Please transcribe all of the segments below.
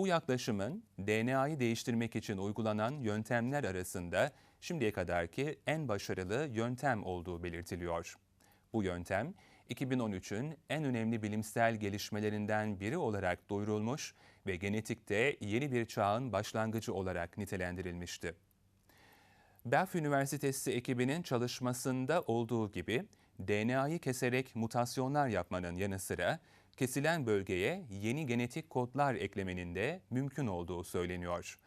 Bu yaklaşımın DNA'yı değiştirmek için uygulanan yöntemler arasında şimdiye kadarki en başarılı yöntem olduğu belirtiliyor. Bu yöntem 2013'ün en önemli bilimsel gelişmelerinden biri olarak duyurulmuş ve genetikte yeni bir çağın başlangıcı olarak nitelendirilmişti. Belf Üniversitesi ekibinin çalışmasında olduğu gibi DNA'yı keserek mutasyonlar yapmanın yanı sıra kesilen bölgeye yeni genetik kodlar eklemenin de mümkün olduğu söyleniyor.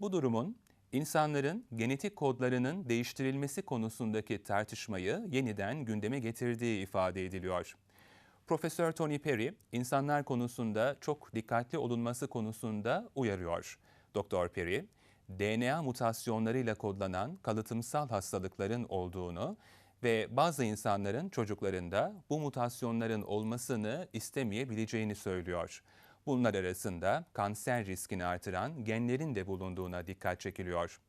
Bu durumun insanların genetik kodlarının değiştirilmesi konusundaki tartışmayı yeniden gündeme getirdiği ifade ediliyor. Profesör Tony Perry, insanlar konusunda çok dikkatli olunması konusunda uyarıyor. Doktor Perry, DNA mutasyonlarıyla kodlanan kalıtımsal hastalıkların olduğunu ve bazı insanların çocuklarında bu mutasyonların olmasını istemeyebileceğini söylüyor. Bunlar arasında kanser riskini artıran genlerin de bulunduğuna dikkat çekiliyor.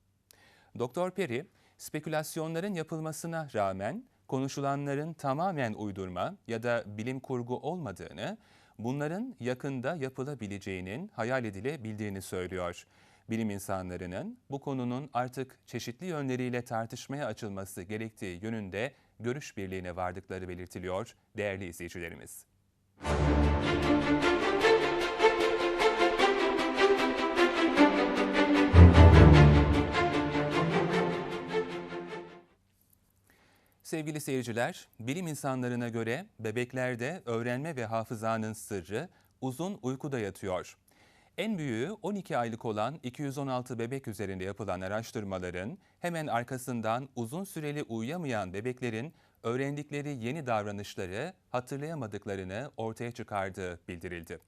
Doktor Perry, spekülasyonların yapılmasına rağmen konuşulanların tamamen uydurma ya da bilim kurgu olmadığını, bunların yakında yapılabileceğinin hayal edilebildiğini söylüyor. Bilim insanlarının bu konunun artık çeşitli yönleriyle tartışmaya açılması gerektiği yönünde görüş birliğine vardıkları belirtiliyor değerli izleyicilerimiz. Sevgili seyirciler, bilim insanlarına göre bebeklerde öğrenme ve hafızanın sırrı uzun uykuda yatıyor. En büyüğü 12 aylık olan 216 bebek üzerinde yapılan araştırmaların hemen arkasından uzun süreli uyuyamayan bebeklerin öğrendikleri yeni davranışları hatırlayamadıklarını ortaya çıkardığı bildirildi.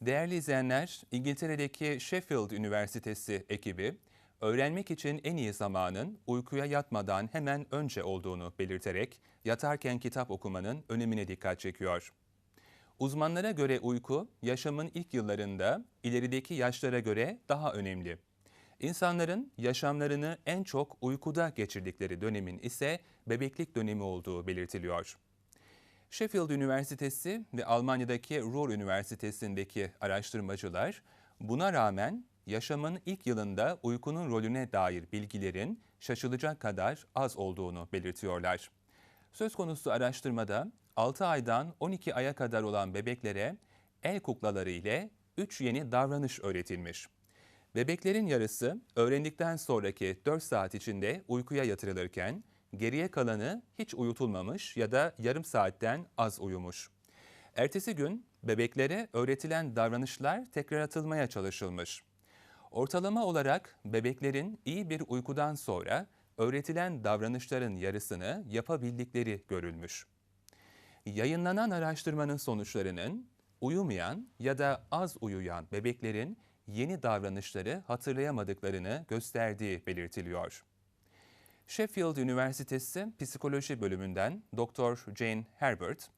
Değerli izleyenler, İngiltere'deki Sheffield Üniversitesi ekibi öğrenmek için en iyi zamanın uykuya yatmadan hemen önce olduğunu belirterek yatarken kitap okumanın önemine dikkat çekiyor. Uzmanlara göre uyku yaşamın ilk yıllarında ilerideki yaşlara göre daha önemli. İnsanların yaşamlarını en çok uykuda geçirdikleri dönemin ise bebeklik dönemi olduğu belirtiliyor. Sheffield Üniversitesi ve Almanya'daki Ruhr Üniversitesi'ndeki araştırmacılar buna rağmen yaşamın ilk yılında uykunun rolüne dair bilgilerin şaşılacak kadar az olduğunu belirtiyorlar. Söz konusu araştırmada 6 aydan 12 aya kadar olan bebeklere el kuklaları ile 3 yeni davranış öğretilmiş. Bebeklerin yarısı öğrendikten sonraki 4 saat içinde uykuya yatırılırken geriye kalanı hiç uyutulmamış ya da yarım saatten az uyumuş. Ertesi gün bebeklere öğretilen davranışlar tekrar atılmaya çalışılmış. Ortalama olarak bebeklerin iyi bir uykudan sonra öğretilen davranışların yarısını yapabildikleri görülmüş. Yayınlanan araştırmanın sonuçlarının uyumayan ya da az uyuyan bebeklerin yeni davranışları hatırlayamadıklarını gösterdiği belirtiliyor. Sheffield Üniversitesi Psikoloji Bölümünden Dr. Jane Herbert,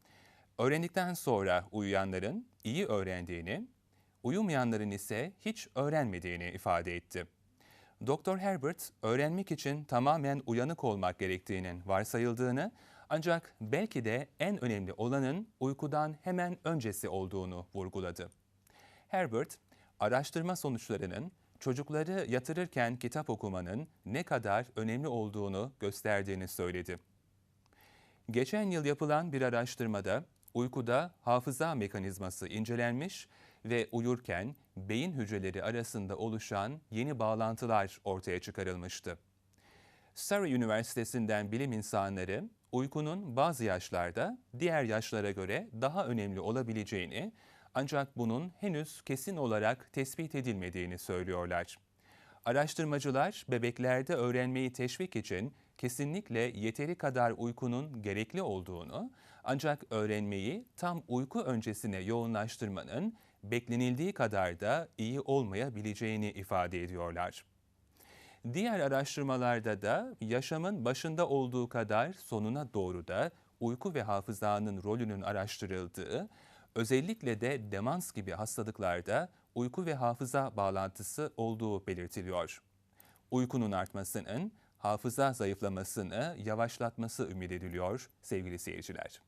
öğrendikten sonra uyuyanların iyi öğrendiğini, uyumayanların ise hiç öğrenmediğini ifade etti. Dr. Herbert, öğrenmek için tamamen uyanık olmak gerektiğinin varsayıldığını ancak belki de en önemli olanın uykudan hemen öncesi olduğunu vurguladı. Herbert, araştırma sonuçlarının çocukları yatırırken kitap okumanın ne kadar önemli olduğunu gösterdiğini söyledi. Geçen yıl yapılan bir araştırmada uykuda hafıza mekanizması incelenmiş ve uyurken beyin hücreleri arasında oluşan yeni bağlantılar ortaya çıkarılmıştı. Surrey Üniversitesi'nden bilim insanları uykunun bazı yaşlarda diğer yaşlara göre daha önemli olabileceğini ancak bunun henüz kesin olarak tespit edilmediğini söylüyorlar. Araştırmacılar bebeklerde öğrenmeyi teşvik için kesinlikle yeteri kadar uykunun gerekli olduğunu ancak öğrenmeyi tam uyku öncesine yoğunlaştırmanın beklenildiği kadar da iyi olmayabileceğini ifade ediyorlar. Diğer araştırmalarda da yaşamın başında olduğu kadar sonuna doğru da uyku ve hafızanın rolünün araştırıldığı, özellikle de demans gibi hastalıklarda uyku ve hafıza bağlantısı olduğu belirtiliyor. Uykunun artmasının hafıza zayıflamasını yavaşlatması ümit ediliyor sevgili seyirciler.